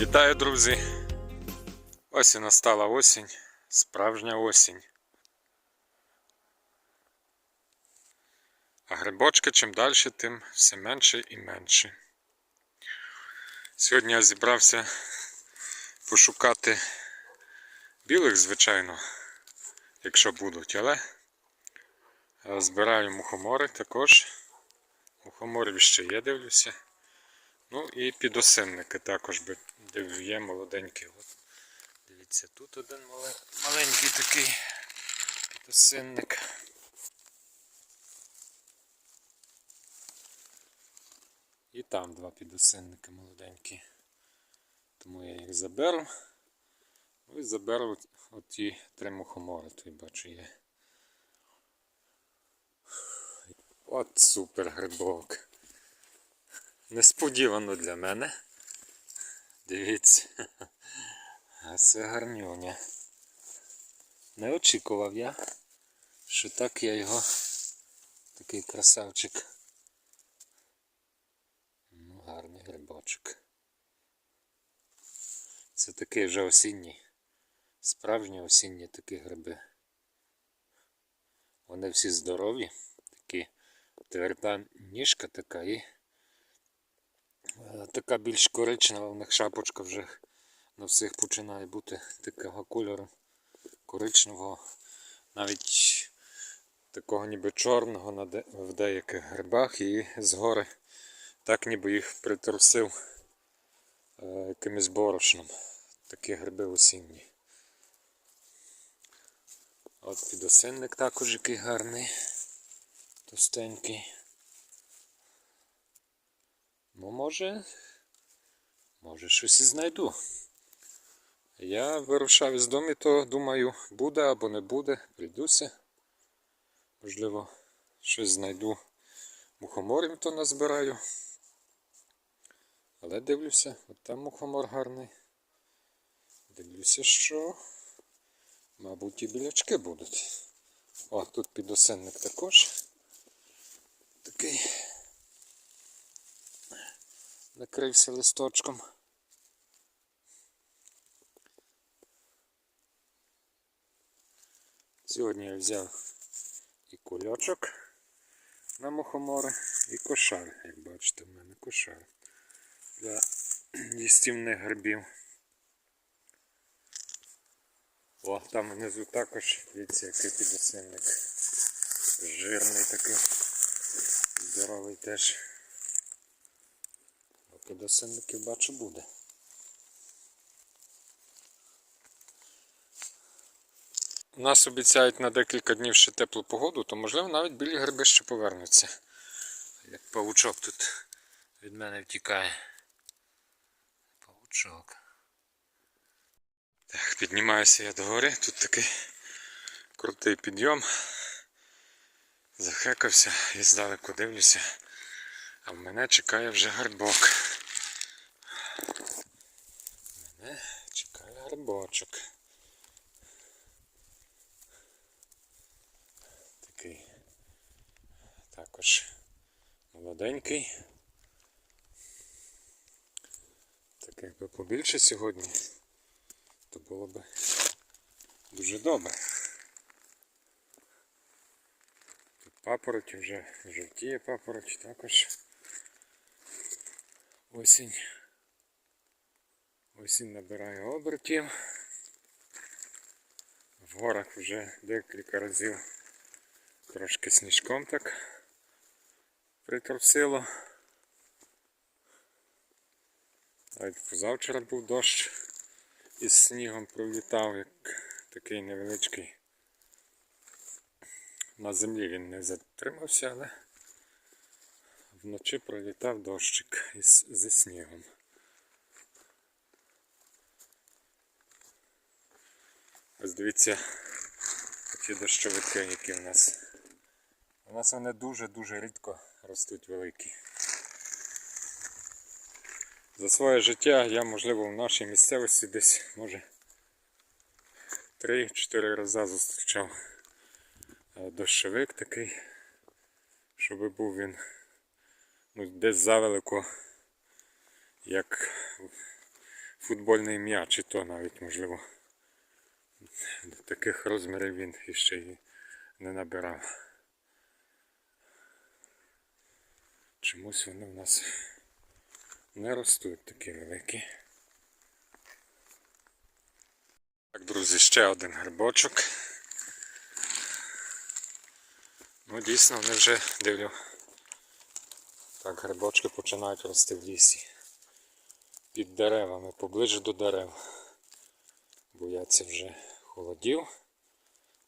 Вітаю, друзі! Ось і настала осінь, справжня осінь. А грибочки чим далі, тим все менше і менше. Сьогодні я зібрався пошукати білих, звичайно, якщо будуть, але збираю мухомори також. Мухоморів ще є, дивлюся. Ну і підосинники також є молоденькі. От. Дивіться, тут один маленький такий підосинник. І там два підосинники молоденькі. Тому я їх заберу. Ну і заберу от- оті три мухомори, тут бачу є. От супер грибок. Несподівано для мене. Дивіться. А це гарнюня. Не очікував я, що так я його такий красавчик. Ну, гарний грибочок. Це такий вже осінній. Справжні осінні такі гриби. Вони всі здорові, тверда ніжка така і Е, Така більш коричнева, в них шапочка вже на всіх починає бути такого кольору коричневого, навіть такого ніби чорного в деяких грибах і згори так ніби їх притрусив е, якимось борошном. Такі гриби осінні. От підосинник також який гарний, товстенький. Ну, може, може щось і знайду. Я вирушав із дому, то думаю, буде або не буде, прийдуся. Можливо, щось знайду. Мухоморів то назбираю. Але дивлюся, от там мухомор гарний. Дивлюся, що, мабуть, і білячки будуть. О, тут підосенник також. Такий накрився листочком. Сьогодні я взяв і кульочок на мухомори, і кошар, як бачите, в мене кошар для їстівних грибів. О, там внизу також, дивіться, який підосинник. Жирний такий, здоровий теж. Підосинників бачу буде. У Нас обіцяють на декілька днів ще теплу погоду, то можливо навіть білі гриби ще повернуться. Як павучок тут від мене втікає. Павучок. Так, піднімаюся я догори, тут такий крутий підйом. Захекався і здалеку дивлюся. А в мене чекає вже гарбок. Мене чекає гарбочок. Такий також молоденький. Так якби побільше сьогодні, то було б дуже добре. Тут папороті вже жовтіє папороть також. Осінь. Осінь набирає обертів. В горах вже декілька разів трошки сніжком так притрусило. Навіть позавчора був дощ із снігом пролітав, як такий невеличкий. На землі він не затримався, але вночі пролітав дощик із, зі снігом. Ось дивіться, ці дощовики, які в нас. У нас вони дуже-дуже рідко ростуть великі. За своє життя я, можливо, в нашій місцевості десь, може, 3-4 рази зустрічав дощовик такий, щоб був він ну, десь завелико, як футбольний м'яч, і то навіть можливо. Таких розмірів він іще й не набирав. Чомусь вони в нас не ростуть такі великі. Так, друзі, ще один грибочок. Ну, дійсно, вони вже дивлю. Так, грибочки починають рости в лісі. Під деревами, поближче до дерев. Бояться вже холодів,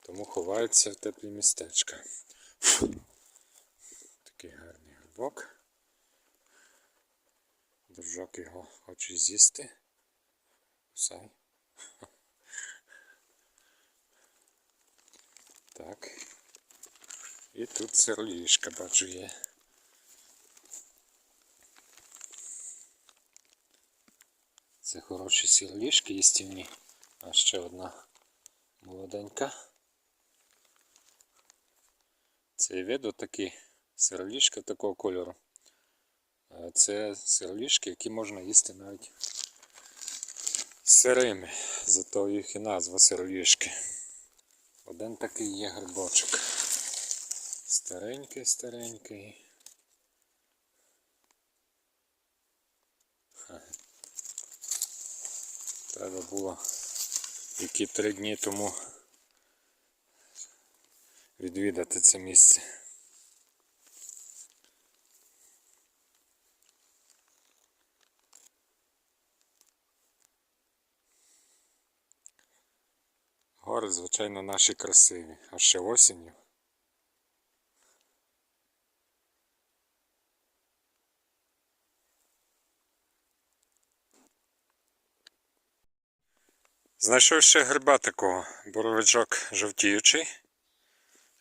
тому ховаються в теплі містечка. Такий гарний грибок. Дружок його хоче з'їсти. Кусай. Так. І тут сироїшка, бачу є. Це хороші сироїшки їстівні. А ще одна молоденька. Цей вид отакий сироїшка такого кольору. Це сироїшки, які можна їсти навіть сирими. Зато їх і назва сироїшки. Один такий є грибочок. Старенький, старенький. Треба було які три дні тому відвідати це місце. Гори, звичайно, наші красиві, а ще осінню. Знайшов ще гриба такого, боровичок жовтіючий.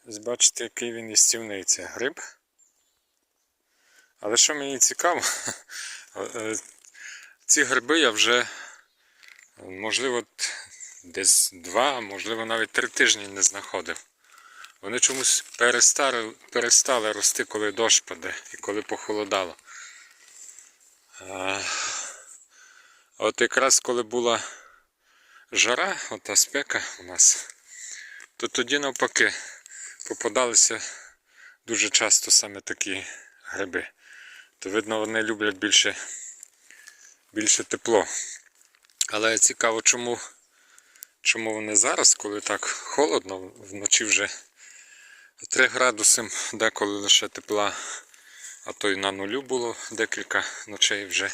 Ось бачите, який він істівний це гриб. Але що мені цікаво, е, ці гриби я вже, можливо, десь два, можливо навіть три тижні не знаходив. Вони чомусь перестали, перестали рости, коли дощ паде і коли похолодало. А, от якраз коли була жара, ота спека у нас, то тоді навпаки попадалися дуже часто саме такі гриби. То видно, вони люблять більше, більше тепло. Але цікаво, чому, чому вони зараз, коли так холодно, вночі вже 3 градуси, деколи лише тепла, а то й на нулю було декілька ночей вже.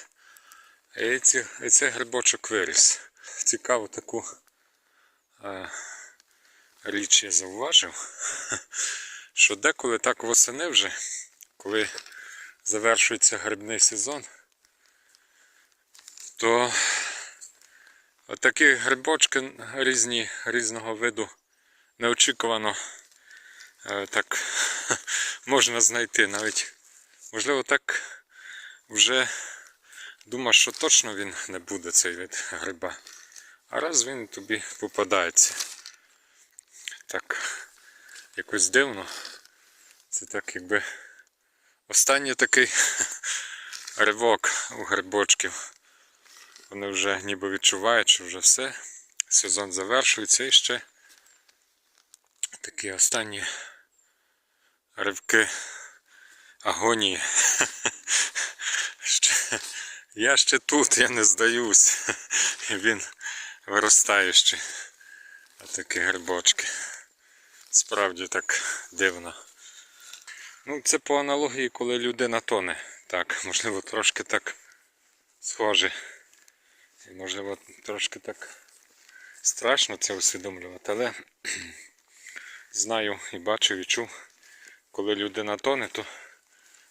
І, цей грибочок виріс. Цікаву таку е, річ я зауважив, що деколи так восени вже, коли завершується грибний сезон, то отакі грибочки різні, різного виду неочікувано е, так можна знайти навіть. Можливо, так вже думав, що точно він не буде цей вид гриба. А раз він тобі попадається. Так, якось дивно. Це так якби останній такий ривок у грибочків. Вони вже ніби відчувають, що вже все. Сезон завершується і ще такі останні ривки агонії. Я ще тут, я не здаюсь. Він виростає ще. Отакі грибочки. Справді так дивно. Ну, це по аналогії, коли людина тоне. Так, можливо, трошки так схоже. І можливо, трошки так страшно це усвідомлювати, але знаю і бачу, і чув, коли людина тоне, то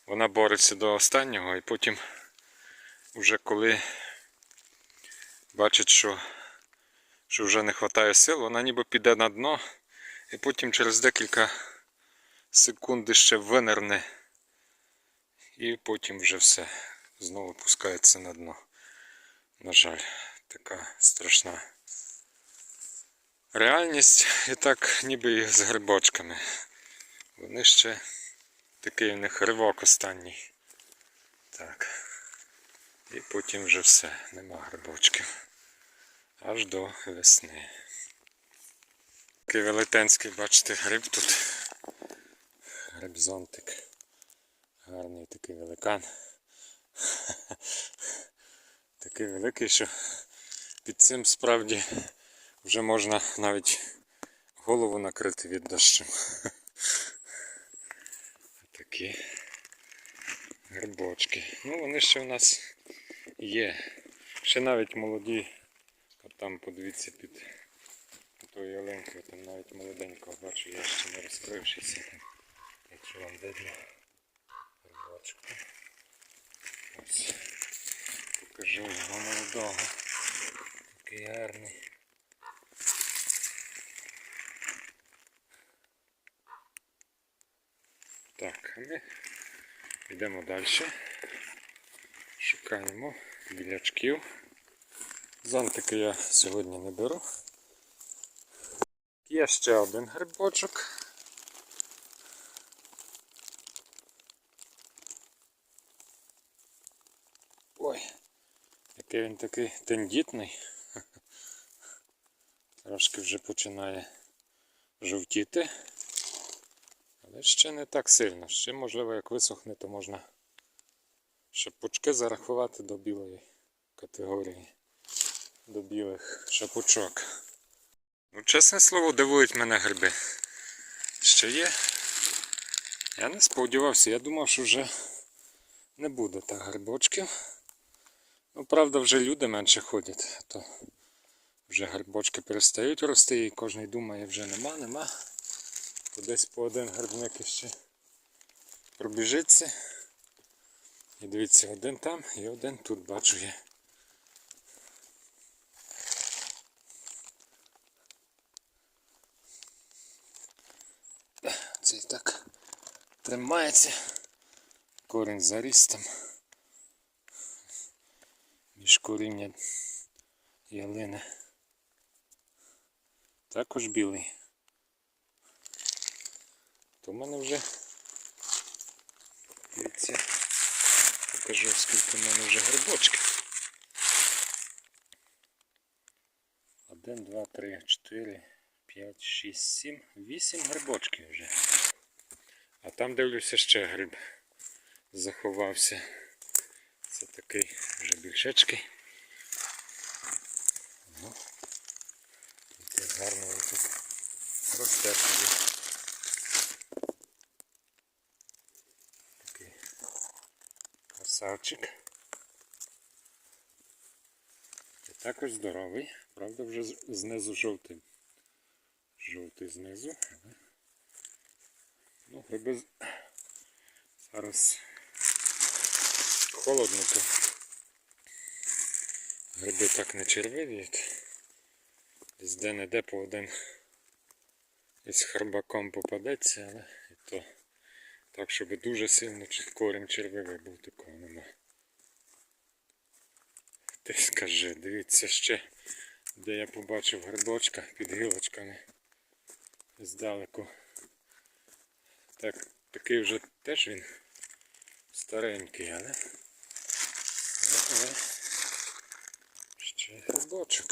вона бореться до останнього і потім, вже коли бачить, що, що вже не вистачає сил, вона ніби піде на дно і потім через декілька секунд ще винирне і потім вже все знову пускається на дно. На жаль, така страшна реальність і так ніби і з грибочками. Вони ще такий у них ривок останній. Так. І потім вже все, нема грибочків. Аж до весни. Такий велетенський, бачите, гриб тут. Грибзонтик. Гарний такий великан. Такий великий, що під цим справді вже можна навіть голову накрити від дощу. Такі грибочки. Ну вони ще в нас є. Ще навіть молоді. От там подивіться під тою ялинкою, там навіть молоденького бачу, я ще не розкрившися. Якщо вам видно грибочку. Ось. Покажу його молодого. Такий гарний. Так, а ми йдемо далі. Шукаємо білячків. Зонтики я сьогодні не беру. Є ще один грибочок. Ой, який він такий тендітний. Трошки вже починає жовтіти. Але ще не так сильно. Ще можливо як висохне, то можна шапочки зарахувати до білої категорії. До білих шапочок. Ну, чесне слово, дивують мене гриби. Ще є. Я не сподівався, я думав, що вже не буде так грибочків. Ну, правда, вже люди менше ходять, то вже грибочки перестають рости і кожен думає, вже нема, нема. Десь по один грибник іще пробіжиться. І дивіться, один там і один тут бачу є. Цей так тримається. Корінь заріс там. Між коріння ялини. Також білий. То в мене вже дивіться, покажу скільки в мене вже грибочків. Один, два, три, чотири, п'ять, шість, сім, вісім грибочків вже. А там дивлюся ще гриб заховався. Це такий вже більшечкий. Ну, тут гарно тут росте собі. Такий красавчик. І також здоровий, правда вже знизу жовтий. Жовтий знизу. але Ну, гриби зараз холодно, то гриби так не червивіють. Десь де-не-де по один із храбаком попадеться, але і то так, щоб дуже сильно корінь червивий був, такого нема. Ти скажи, дивіться ще, де я побачив грибочка під гілочками здалеку. Так, такий вже теж він старенький, але. але ще грибочок.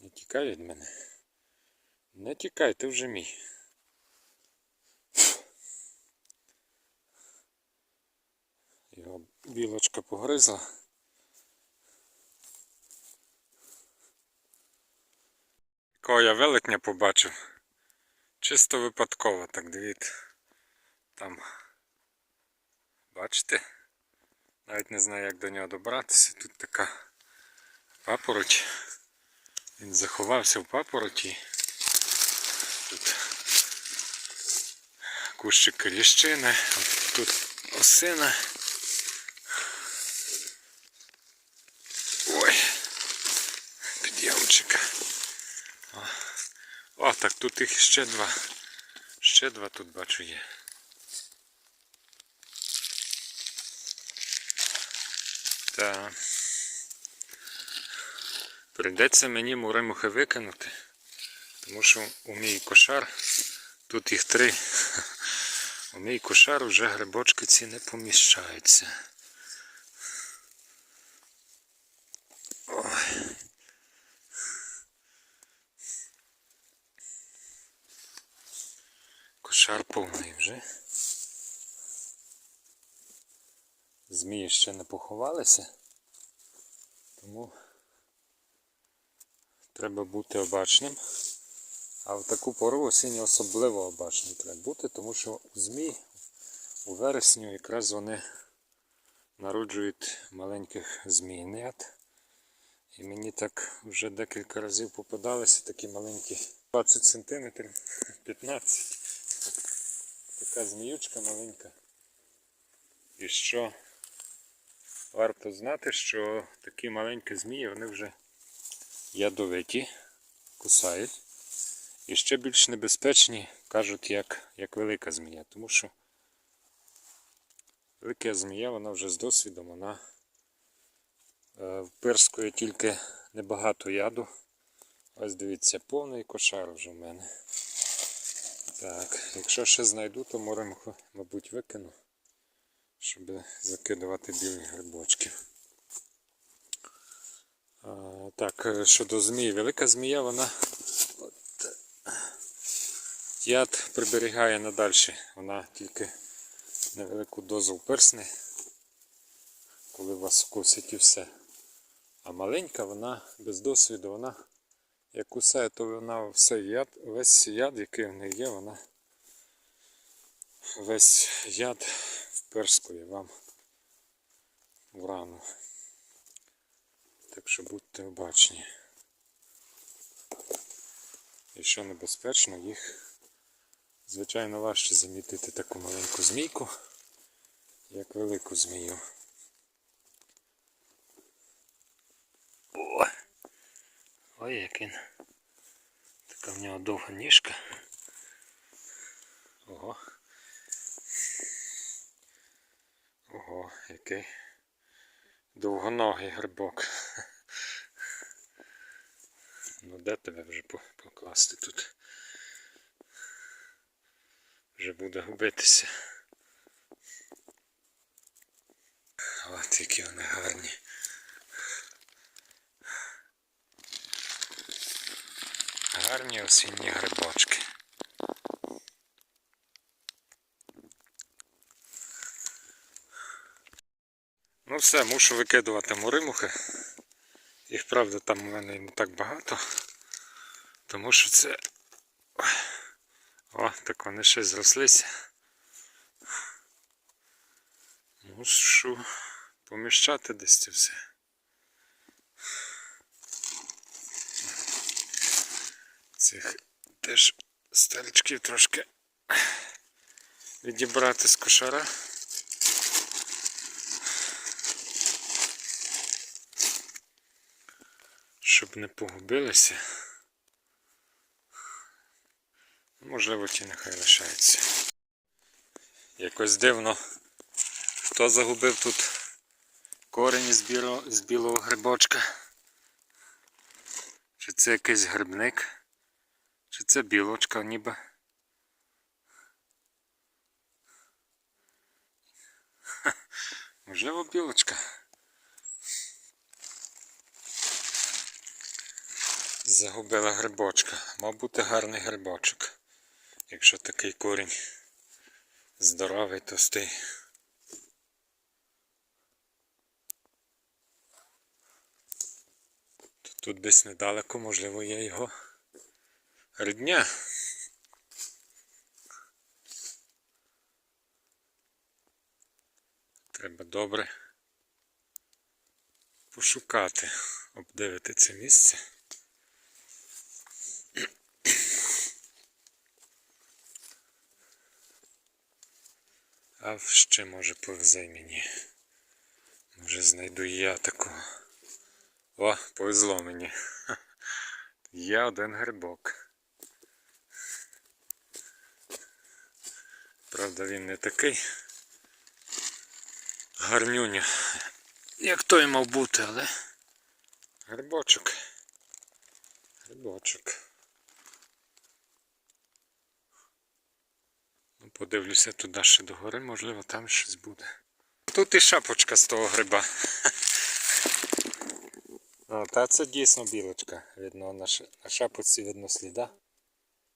Не тікай від мене. Не тікай, ти вже мій. Його білочка погризла. Якого я велетня побачив. Чисто випадково, так дивіться. Там. Бачите? Навіть не знаю, як до нього добратися. Тут така папороть. Він заховався в папороті. Тут кущик ліщини, тут осина. Ой, підйомчика. О. Так тут їх ще два. Ще два тут бачу є. Так. Прийдеться мені муримухи викинути, тому що у мій кошар, тут їх три, у мій кошар вже грибочки ці не поміщаються. Кошар повний вже. Змії ще не поховалися, тому треба бути обачним. А в таку пору осінню особливо обачним треба бути, тому що у змій у вересні якраз вони народжують маленьких змійнят. І мені так вже декілька разів попадалися такі маленькі 20 см, 15 Така зміючка маленька. І що варто знати, що такі маленькі змії, вони вже ядовиті, кусають. І ще більш небезпечні, кажуть, як, як велика змія. Тому що велика змія, вона вже з досвідом, вона е, впирскує тільки небагато яду. Ось дивіться, повний кошар вже в мене. Так, якщо ще знайду, то морем, мабуть, викину, щоб закидувати білі грибочки. Так, е, щодо змії, велика змія, вона от, яд приберігає надальше. Вона тільки невелику дозу впирсне, коли вас вкусить і все. А маленька, вона без досвіду, вона як кусає, то вона все яд, весь яд, який в неї є, вона весь яд вперскує вам в рану. Так що будьте обачні. І що небезпечно, їх звичайно важче замітити таку маленьку змійку, як велику змію. О! Ой, як він. Така в нього довга ніжка. Ого. Ого, який довгоногий грибок. Ну де тебе вже покласти тут? Вже буде губитися. От які вони гарні. Гарні осінні грибочки. Ну все, мушу викидувати муримухи. Їх правда там у мене не так багато. Тому що це. О, так вони ще зрослися. Мушу поміщати десь це все. Цих теж стальчиків трошки відібрати з кошара. Щоб не погубилися. Можливо, ті нехай лишаються. Якось дивно, хто загубив тут корені з білого, з білого грибочка. Чи це якийсь грибник? Чи це білочка ніби? Можливо, білочка. Загубила грибочка. Мав бути гарний грибочок. Якщо такий корінь здоровий, товстий. То Тут десь недалеко, можливо, є його рідня. Треба добре пошукати, обдивити це місце. А ще може повезе мені. Може знайду я такого. О, повезло мені. Є один грибок. Правда, він не такий гарнюня, як той мав бути, але грибочок. Грибочок. Ну, подивлюся туди ще догори, можливо там щось буде. Тут і шапочка з того гриба. А, та це дійсно білочка. Видно, на шапочці видно сліда,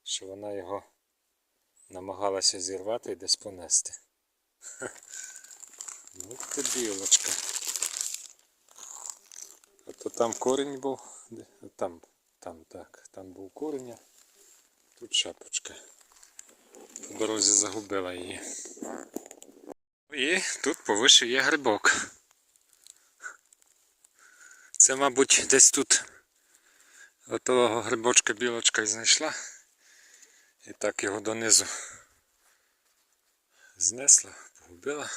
що вона його намагалася зірвати і десь понести. Ну ти білочка. А то там корінь був. Там, там, так, там був корінь, тут шапочка. По дорозі загубила її. І тут повише є грибок. Це, мабуть, десь тут отого грибочка білочка і знайшла. І так його донизу знесла, погубила.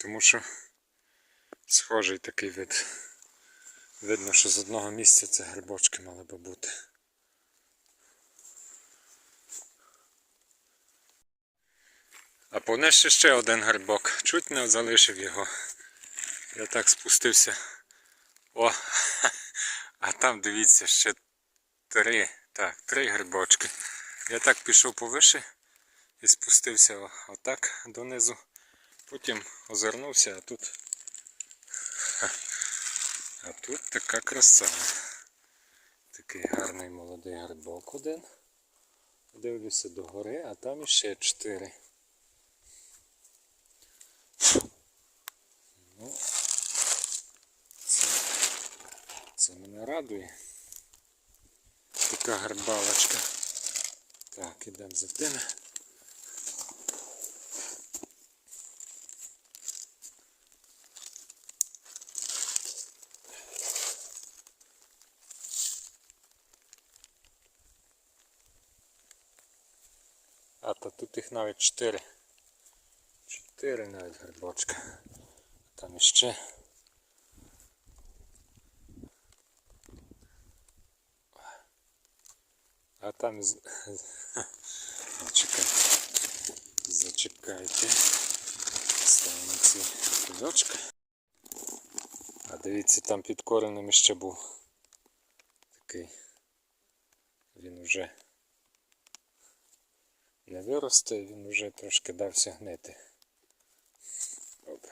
Тому що схожий такий вид. Видно, що з одного місця це грибочки мали би бути. А понесе ще один грибок. Чуть не залишив його. Я так спустився. О! А там дивіться ще три. Так, три грибочки. Я так пішов повише і спустився отак донизу. Потім озирнувся, а тут. А тут така краса. Такий гарний молодий грибок один. Дивлюся догори, а там іще чотири. Ну, це, це мене радує. Така грибалочка. Так, ідемо за тими. А то тут їх навіть чотири. Чотири навіть грибочка. Там іще. А там з... Зачекайте. Зачекайте. Ставимо ці кульочки. А дивіться, там під коренем ще був такий. Він вже не виросте, він вже трошки дався гнити. Оп.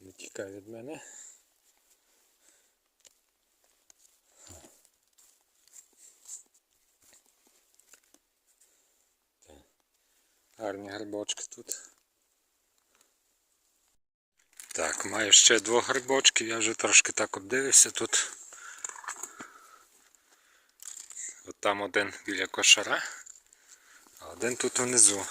Не тікай від мене. Гарні грибочки тут. Так, маю ще двох грибочків, я вже трошки так обдивився тут. От там один біля кошара, а один тут внизу.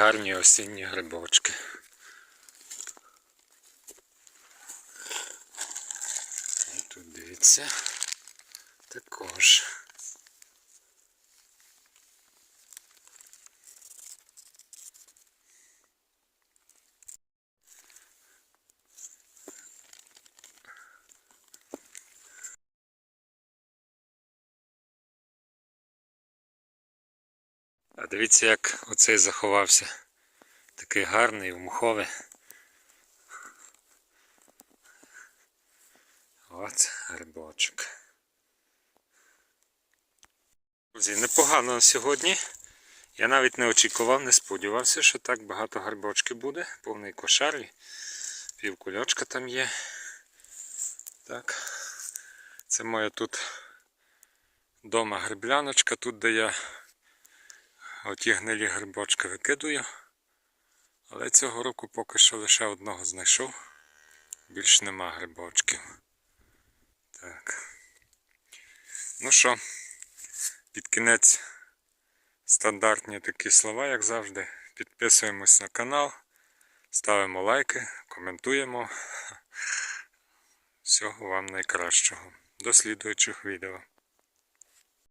Гарні осінні грибочки. І тут дивіться. Також. А дивіться, як оцей заховався. Такий гарний, муховий. От грибочок. Друзі, непогано на сьогодні. Я навіть не очікував, не сподівався, що так багато грибочків буде. Повний кошар. і Пів кульочка там є. Так. Це моя тут дома грибляночка, тут де я оті гнилі грибочки викидую. Але цього року поки що лише одного знайшов. Більш нема грибочків. Так. Ну що, під кінець стандартні такі слова, як завжди. Підписуємось на канал, ставимо лайки, коментуємо. Всього вам найкращого. До слідуючих відео.